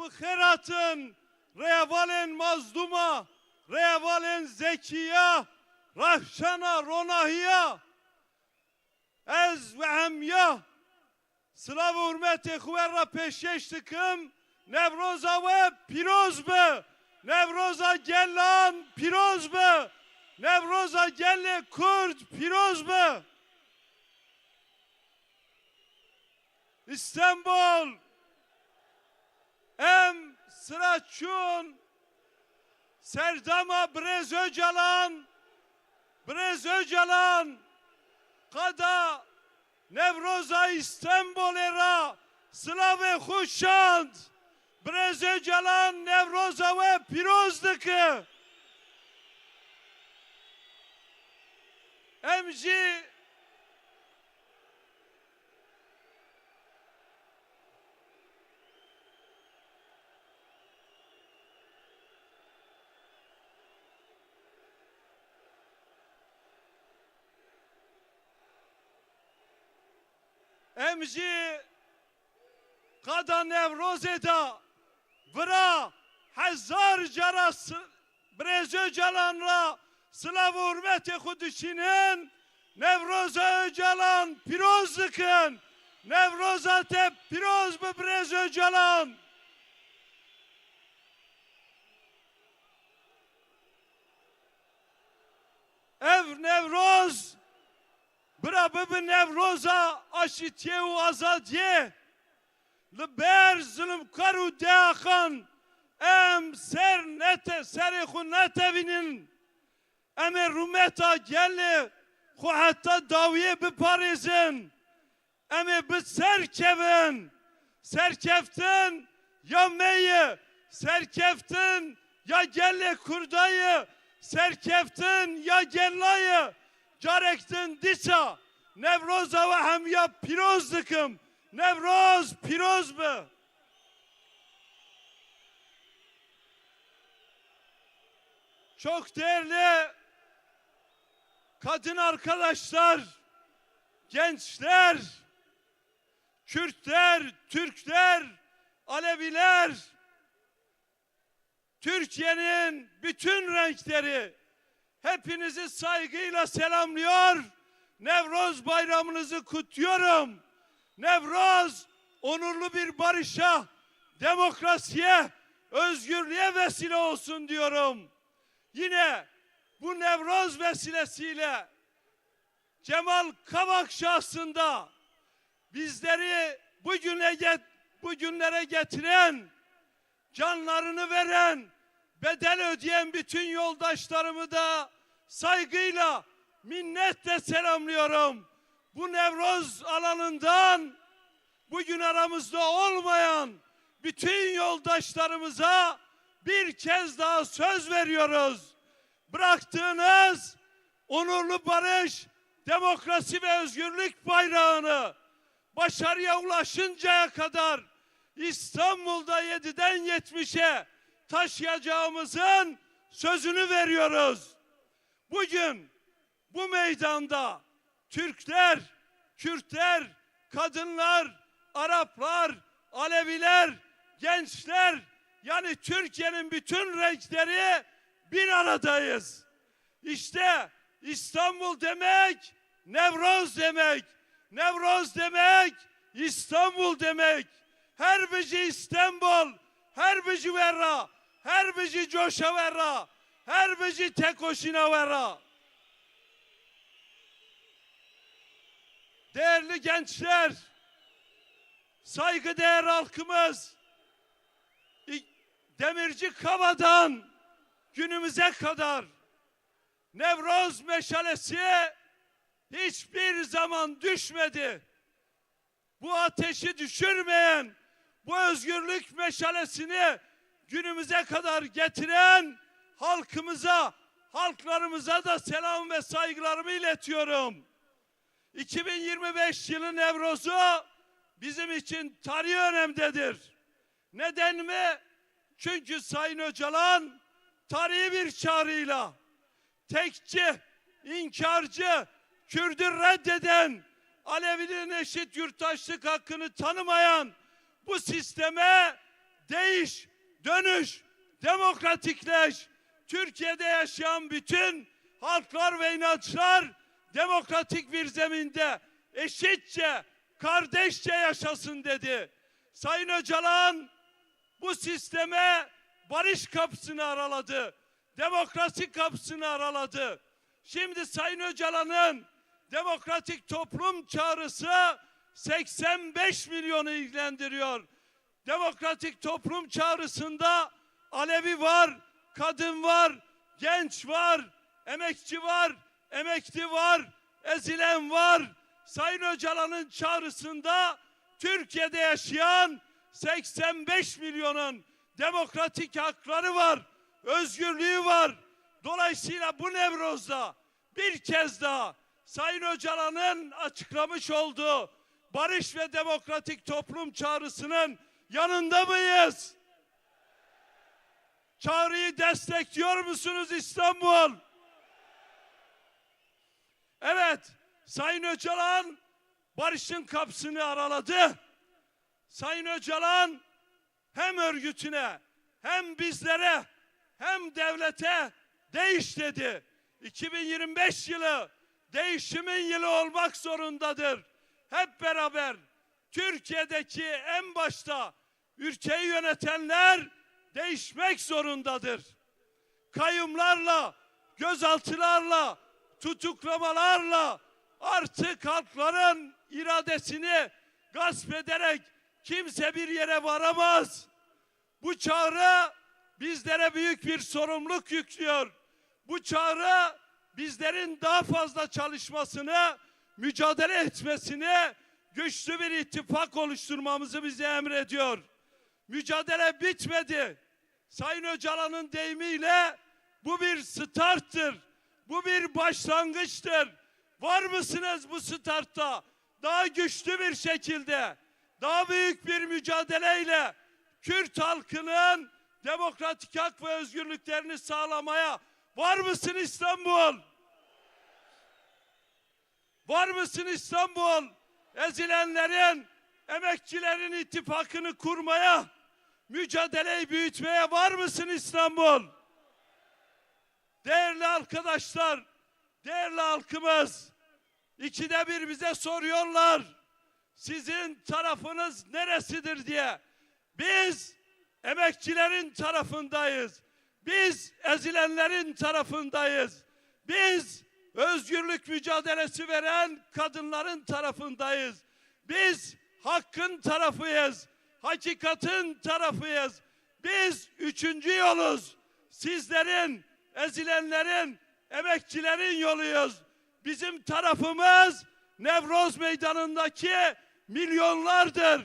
bıkheratın reyvalen mazduma, reyvalen zekiya, rahşana ronahiya, ez ve hemya, sılav hürmeti kuvverra peşeş dikim, nevroza ve piroz be, nevroza gellan piroz be, nevroza gelle kurd piroz be. İstanbul em sıraçun Serdama Brez Öcalan Brez Öcalan Kada Nevroza İstanbul era Slave Huşşand Brez Öcalan Nevroza ve Pirozdıkı Emci امجی قدا نوروز دا ورا هزار جرا برزو جلان را سلاv hürmeti خودشینن نوروز öcalan piroz dikın Nevroza tep piroz bu brez öcalan Ev Nevroz Bra bibi nevroza aşitiye u azadiye li ber zulmkar û deaxan em ser nete serê xwe netevînin em ê rûmeta gelê xwe heta dawiyê biparêzin em ê bi serkevin serkeftin ya meyê serkeftin ya gelê kurdayê serkeftin ya gellayê carektin disa Nevroza ve hemya piroz dikim. Nevroz piroz mu? Çok değerli kadın arkadaşlar, gençler, Kürtler, Türkler, Aleviler, Türkiye'nin bütün renkleri hepinizi saygıyla selamlıyor. Nevroz bayramınızı kutluyorum. Nevroz onurlu bir barışa, demokrasiye, özgürlüğe vesile olsun diyorum. Yine bu Nevroz vesilesiyle Cemal Kavak şahsında bizleri bugüne get bugünlere getiren, canlarını veren, bedel ödeyen bütün yoldaşlarımı da saygıyla, minnetle selamlıyorum. Bu Nevroz alanından bugün aramızda olmayan bütün yoldaşlarımıza bir kez daha söz veriyoruz. Bıraktığınız onurlu barış, demokrasi ve özgürlük bayrağını başarıya ulaşıncaya kadar İstanbul'da 7'den 70'e taşıyacağımızın sözünü veriyoruz. Bugün bu meydanda Türkler, Kürtler, kadınlar, Araplar, Aleviler, gençler yani Türkiye'nin bütün renkleri bir aradayız. İşte İstanbul demek Nevroz demek. Nevroz demek İstanbul demek. Her bici İstanbul, her bici verra, bici coşa verra, her bici tek hoşina verra. Değerli gençler, saygıdeğer halkımız, Demirci Kava'dan günümüze kadar Nevroz meşalesi hiçbir zaman düşmedi. Bu ateşi düşürmeyen, bu özgürlük meşalesini günümüze kadar getiren halkımıza, halklarımıza da selam ve saygılarımı iletiyorum. 2025 yılı Nevroz'u bizim için tarihi önemdedir. Neden mi? Çünkü Sayın Öcalan tarihi bir çağrıyla tekçi, inkarcı, Kürdü reddeden, Alevinin eşit yurttaşlık hakkını tanımayan bu sisteme değiş, dönüş, demokratikleş. Türkiye'de yaşayan bütün halklar ve inançlar demokratik bir zeminde eşitçe, kardeşçe yaşasın dedi. Sayın Öcalan bu sisteme barış kapısını araladı. Demokrasi kapısını araladı. Şimdi Sayın Öcalan'ın demokratik toplum çağrısı 85 milyonu ilgilendiriyor. Demokratik toplum çağrısında Alevi var, kadın var, genç var, emekçi var, emekli var, ezilen var. Sayın Öcalan'ın çağrısında Türkiye'de yaşayan 85 milyonun demokratik hakları var, özgürlüğü var. Dolayısıyla bu Nevroz'da bir kez daha Sayın Öcalan'ın açıklamış olduğu barış ve demokratik toplum çağrısının yanında mıyız? Çağrıyı destekliyor musunuz İstanbul? Evet, Sayın Öcalan barışın kapısını araladı. Sayın Öcalan hem örgütüne hem bizlere hem devlete değiş dedi. 2025 yılı değişimin yılı olmak zorundadır. Hep beraber Türkiye'deki en başta ülkeyi yönetenler değişmek zorundadır. Kayımlarla, gözaltılarla, tutuklamalarla artık halkların iradesini gasp ederek kimse bir yere varamaz. Bu çağrı bizlere büyük bir sorumluluk yüklüyor. Bu çağrı bizlerin daha fazla çalışmasını, mücadele etmesini, güçlü bir ittifak oluşturmamızı bize emrediyor. Mücadele bitmedi. Sayın Öcalan'ın deyimiyle bu bir starttır. Bu bir başlangıçtır. Var mısınız bu startta? Daha güçlü bir şekilde, daha büyük bir mücadeleyle Kürt halkının demokratik hak ve özgürlüklerini sağlamaya var mısın İstanbul? Var mısın İstanbul? Ezilenlerin, emekçilerin ittifakını kurmaya, mücadeleyi büyütmeye var mısın İstanbul? Değerli arkadaşlar, değerli halkımız, ikide bir bize soruyorlar. Sizin tarafınız neresidir diye. Biz emekçilerin tarafındayız. Biz ezilenlerin tarafındayız. Biz özgürlük mücadelesi veren kadınların tarafındayız. Biz hakkın tarafıyız. Hakikatin tarafıyız. Biz üçüncü yoluz. Sizlerin, ezilenlerin, emekçilerin yoluyuz. Bizim tarafımız Nevroz Meydanı'ndaki milyonlardır.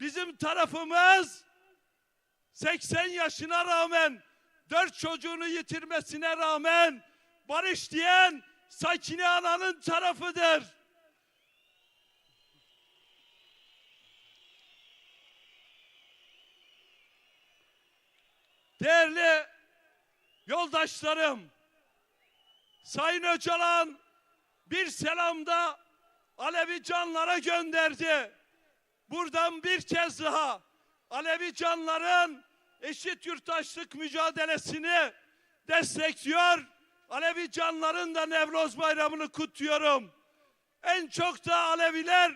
Bizim tarafımız 80 yaşına rağmen dört çocuğunu yitirmesine rağmen barış diyen Sakine Ana'nın tarafıdır. Değerli yoldaşlarım, Sayın Öcalan bir selamda Alevi canlara gönderdi. Buradan bir kez daha Alevi canların eşit yurttaşlık mücadelesini destekliyor. Alevi canların da Nevroz Bayramı'nı kutluyorum. En çok da Aleviler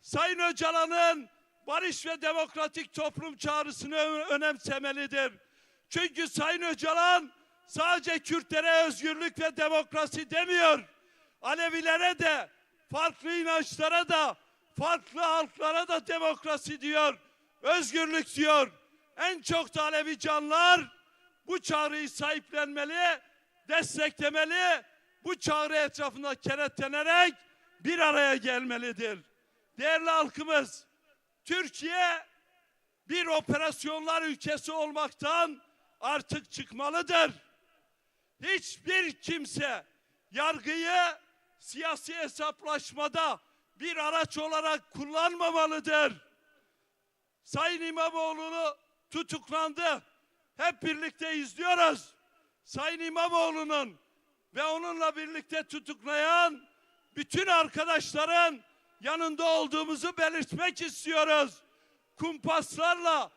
Sayın Öcalan'ın barış ve demokratik toplum çağrısını önemsemelidir. Çünkü Sayın Öcalan sadece Kürtlere özgürlük ve demokrasi demiyor. Alevilere de, farklı inançlara da, farklı halklara da demokrasi diyor, özgürlük diyor. En çok da Alevi canlar bu çağrıyı sahiplenmeli, desteklemeli, bu çağrı etrafında kenetlenerek bir araya gelmelidir. Değerli halkımız, Türkiye bir operasyonlar ülkesi olmaktan artık çıkmalıdır. Hiçbir kimse yargıyı siyasi hesaplaşmada bir araç olarak kullanmamalıdır. Sayın İmamoğlu tutuklandı. Hep birlikte izliyoruz. Sayın İmamoğlu'nun ve onunla birlikte tutuklayan bütün arkadaşların yanında olduğumuzu belirtmek istiyoruz. Kumpaslarla,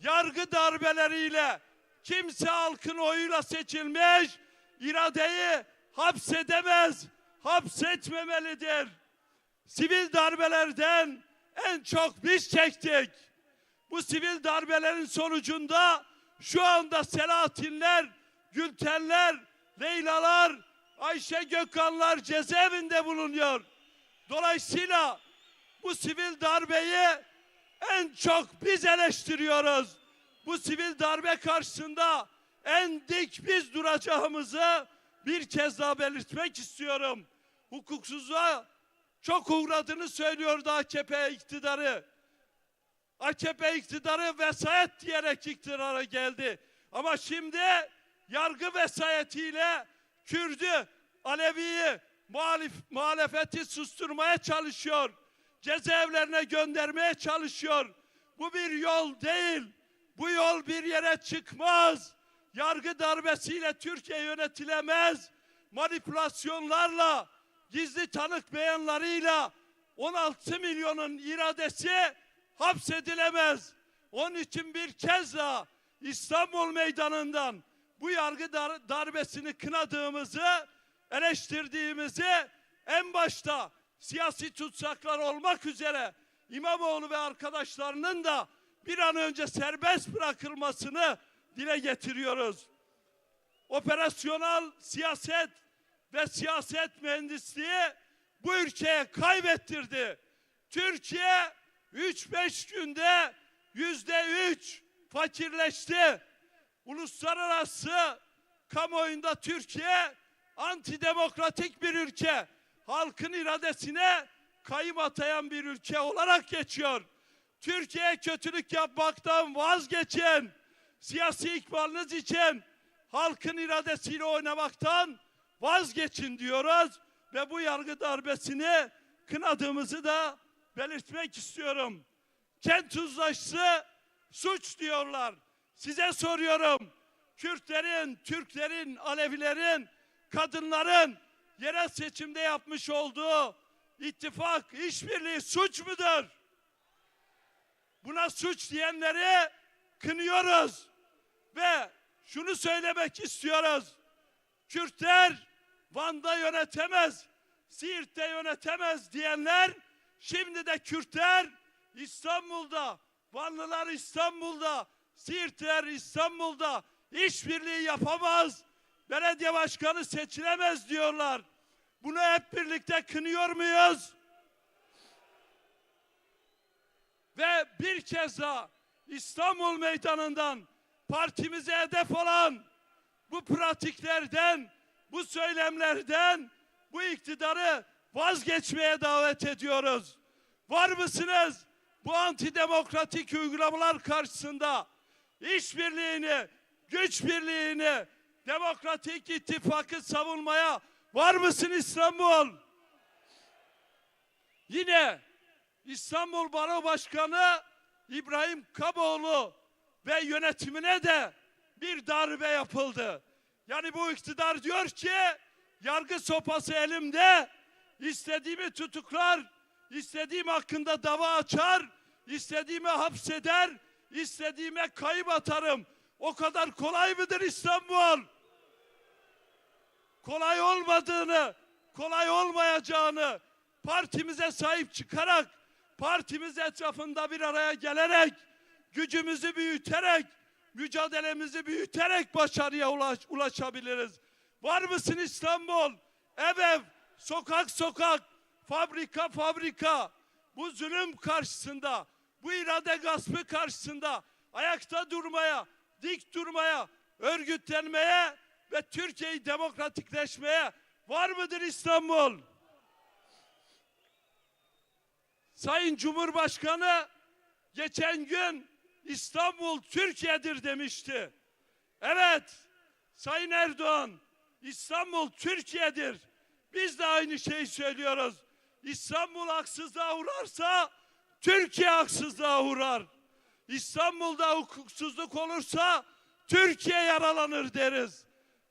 yargı darbeleriyle kimse halkın oyuyla seçilmiş iradeyi hapsedemez, hapsetmemelidir. Sivil darbelerden en çok biz çektik. Bu sivil darbelerin sonucunda şu anda Selahattinler, Gültenler, Leylalar, Ayşe Gökhanlar cezaevinde bulunuyor. Dolayısıyla bu sivil darbeyi en çok biz eleştiriyoruz. Bu sivil darbe karşısında en dik biz duracağımızı bir kez daha belirtmek istiyorum. Hukuksuzluğa çok uğradığını söylüyordu AKP iktidarı. AKP iktidarı vesayet diyerek iktidara geldi. Ama şimdi yargı vesayetiyle Kürdü, Alevi'yi, muhalif, muhalefeti susturmaya çalışıyor. Cezaevlerine göndermeye çalışıyor. Bu bir yol değil. Bu yol bir yere çıkmaz. Yargı darbesiyle Türkiye yönetilemez. Manipülasyonlarla, gizli tanık beyanlarıyla 16 milyonun iradesi hapsedilemez. Onun için bir kez daha İstanbul meydanından bu yargı dar- darbesini kınadığımızı, eleştirdiğimizi en başta siyasi tutsaklar olmak üzere İmamoğlu ve arkadaşlarının da bir an önce serbest bırakılmasını dile getiriyoruz. Operasyonel siyaset ve siyaset mühendisliği bu ülkeye kaybettirdi. Türkiye 3-5 günde yüzde üç fakirleşti. Uluslararası kamuoyunda Türkiye antidemokratik bir ülke. Halkın iradesine kayım atayan bir ülke olarak geçiyor. Türkiye kötülük yapmaktan vazgeçin. Siyasi ikbaliniz için halkın iradesiyle oynamaktan vazgeçin diyoruz ve bu yargı darbesini kınadığımızı da belirtmek istiyorum. Kent uzlaşısı suç diyorlar. Size soruyorum. Kürtlerin, Türklerin, Alevilerin, kadınların yerel seçimde yapmış olduğu ittifak, işbirliği suç mudur? Buna suç diyenleri kınıyoruz. Ve şunu söylemek istiyoruz. Kürtler Van'da yönetemez, Siirt'te yönetemez diyenler şimdi de Kürtler İstanbul'da, Vanlılar İstanbul'da, Siirtler İstanbul'da işbirliği yapamaz, belediye başkanı seçilemez diyorlar. Bunu hep birlikte kınıyor muyuz? Ve bir kez daha İstanbul meydanından partimize hedef olan bu pratiklerden, bu söylemlerden bu iktidarı vazgeçmeye davet ediyoruz. Var mısınız bu antidemokratik uygulamalar karşısında işbirliğini, güç birliğini, demokratik ittifakı savunmaya var mısın İstanbul? Yine İstanbul Baro Başkanı İbrahim Kaboğlu ve yönetimine de bir darbe yapıldı. Yani bu iktidar diyor ki yargı sopası elimde istediğimi tutuklar, istediğim hakkında dava açar, istediğimi hapseder, istediğime kayıp atarım. O kadar kolay mıdır İstanbul? Kolay olmadığını, kolay olmayacağını partimize sahip çıkarak, partimiz etrafında bir araya gelerek, gücümüzü büyüterek, mücadelemizi büyüterek başarıya ulaş, ulaşabiliriz. Var mısın İstanbul? Ev ev, sokak sokak, fabrika fabrika. Bu zulüm karşısında, bu irade gaspı karşısında ayakta durmaya, dik durmaya, örgütlenmeye ve Türkiye'yi demokratikleşmeye var mıdır İstanbul? Sayın Cumhurbaşkanı geçen gün İstanbul Türkiye'dir demişti. Evet, Sayın Erdoğan, İstanbul Türkiye'dir. Biz de aynı şeyi söylüyoruz. İstanbul haksızlığa uğrarsa Türkiye haksızlığa uğrar. İstanbul'da hukuksuzluk olursa Türkiye yaralanır deriz.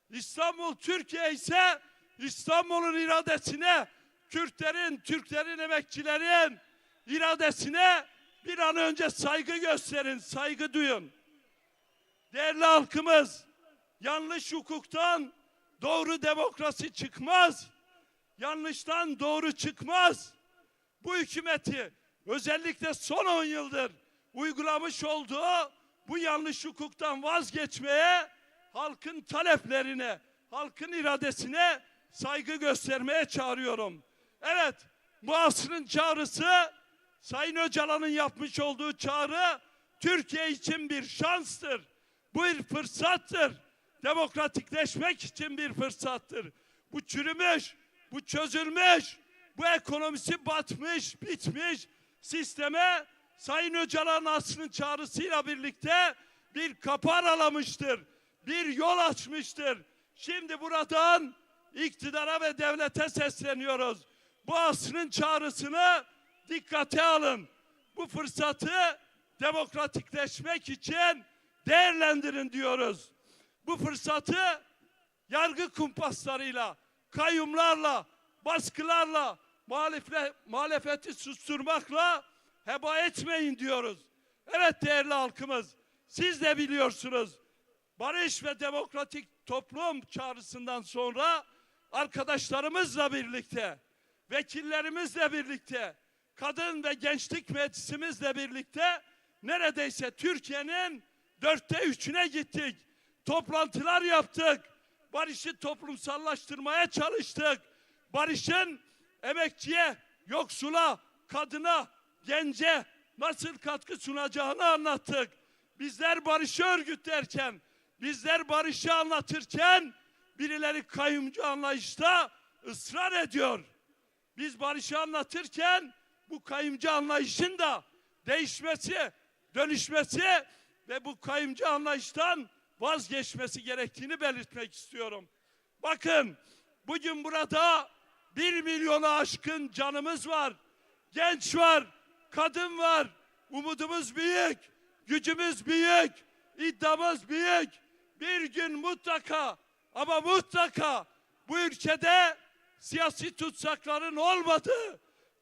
İstanbul Türkiye ise İstanbul'un iradesine, Kürtlerin, Türklerin, emekçilerin iradesine bir an önce saygı gösterin, saygı duyun. Değerli halkımız, yanlış hukuktan doğru demokrasi çıkmaz. Yanlıştan doğru çıkmaz. Bu hükümeti özellikle son 10 yıldır uygulamış olduğu bu yanlış hukuktan vazgeçmeye, halkın taleplerine, halkın iradesine saygı göstermeye çağırıyorum. Evet, bu asrın çağrısı Sayın Öcalan'ın yapmış olduğu çağrı Türkiye için bir şanstır. Bu bir fırsattır. Demokratikleşmek için bir fırsattır. Bu çürümüş, bu çözülmüş, bu ekonomisi batmış, bitmiş sisteme Sayın Öcalan asrın çağrısıyla birlikte bir kapı aralamıştır. Bir yol açmıştır. Şimdi buradan iktidara ve devlete sesleniyoruz. Bu asrın çağrısını dikkate alın. Bu fırsatı demokratikleşmek için değerlendirin diyoruz. Bu fırsatı yargı kumpaslarıyla, kayyumlarla, baskılarla, muhalefet, muhalefeti susturmakla heba etmeyin diyoruz. Evet değerli halkımız, siz de biliyorsunuz. Barış ve demokratik toplum çağrısından sonra arkadaşlarımızla birlikte, vekillerimizle birlikte, kadın ve gençlik meclisimizle birlikte neredeyse Türkiye'nin dörtte üçüne gittik. Toplantılar yaptık. Barışı toplumsallaştırmaya çalıştık. Barışın emekçiye, yoksula, kadına, gence nasıl katkı sunacağını anlattık. Bizler barışı örgütlerken, bizler barışı anlatırken birileri kayyumcu anlayışta ısrar ediyor. Biz barışı anlatırken bu kayımcı anlayışın da değişmesi, dönüşmesi ve bu kayımcı anlayıştan vazgeçmesi gerektiğini belirtmek istiyorum. Bakın bugün burada bir milyona aşkın canımız var. Genç var, kadın var. Umudumuz büyük, gücümüz büyük, iddiamız büyük. Bir gün mutlaka ama mutlaka bu ülkede siyasi tutsakların olmadığı,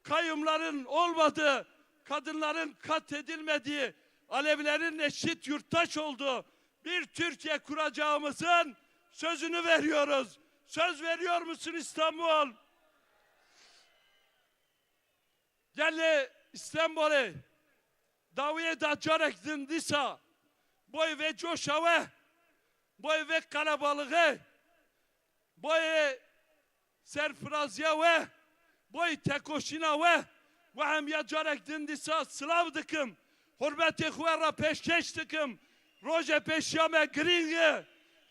kayyumların olmadığı, kadınların katledilmediği, Alevilerin eşit yurttaş olduğu bir Türkiye kuracağımızın sözünü veriyoruz. Söz veriyor musun İstanbul? Gel İstanbul'e daviye da carek dindisa boy ve coşave boy ve kalabalığı. Boy serfrazya ve boy tekoşina ve ve hem ya carek dindisa sılav dikim hürmeti xwara peşkeş dikim roje peşyame gringe.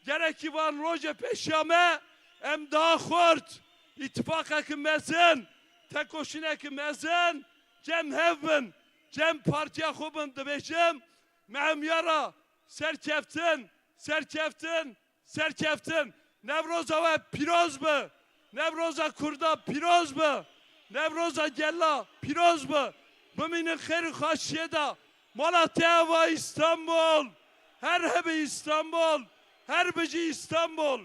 Gereki van roje peşyame em daha xort. İttifakaki mezin tekoşineki mezin cem hevbin cem partiya xubin dibêjim mehem yara serkeftin serkeftin serkeftin Nevroza ve piroz mu? Nevroza kurda piroz mu? Nevroza gella piroz mu? Bıminin kheri haşyeda Malatya ve İstanbul. Her hebi İstanbul. Her bici İstanbul.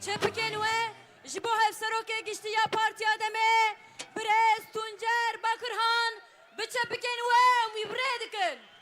Çepikên we ji bo hevserokê giştiya Partiya Demê Birêz Tuncer Bakirhan bi çepikên we wî birê dikin.